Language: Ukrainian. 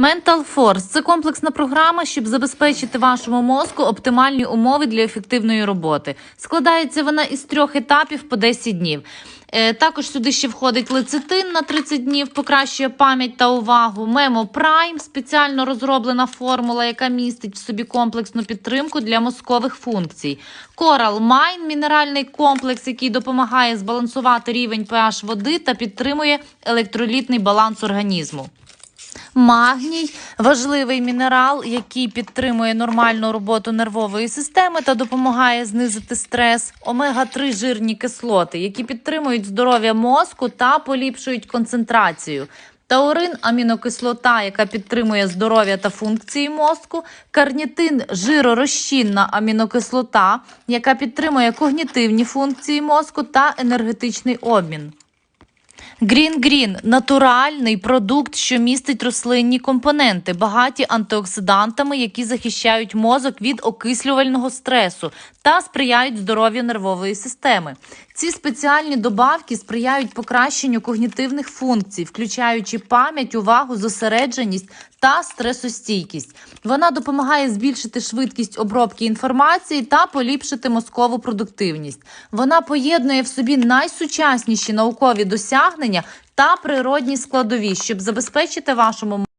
Mental Force – це комплексна програма, щоб забезпечити вашому мозку оптимальні умови для ефективної роботи. Складається вона із трьох етапів по 10 днів. Е, Також сюди ще входить лецитин на 30 днів, покращує пам'ять та увагу. Мемо Prime – спеціально розроблена формула, яка містить в собі комплексну підтримку для мозкових функцій. Coral Mine – мінеральний комплекс, який допомагає збалансувати рівень pH води та підтримує електролітний баланс організму. Магній важливий мінерал, який підтримує нормальну роботу нервової системи та допомагає знизити стрес. Омега-3 жирні кислоти, які підтримують здоров'я мозку та поліпшують концентрацію. Таурин амінокислота, яка підтримує здоров'я та функції мозку, карнітин жиророзчинна амінокислота, яка підтримує когнітивні функції мозку та енергетичний обмін. Green Green – натуральний продукт, що містить рослинні компоненти, багаті антиоксидантами, які захищають мозок від окислювального стресу та сприяють здоров'ю нервової системи. Ці спеціальні добавки сприяють покращенню когнітивних функцій, включаючи пам'ять, увагу, зосередженість та стресостійкість. Вона допомагає збільшити швидкість обробки інформації та поліпшити мозкову продуктивність. Вона поєднує в собі найсучасніші наукові досягнення та природні складові, щоб забезпечити вашому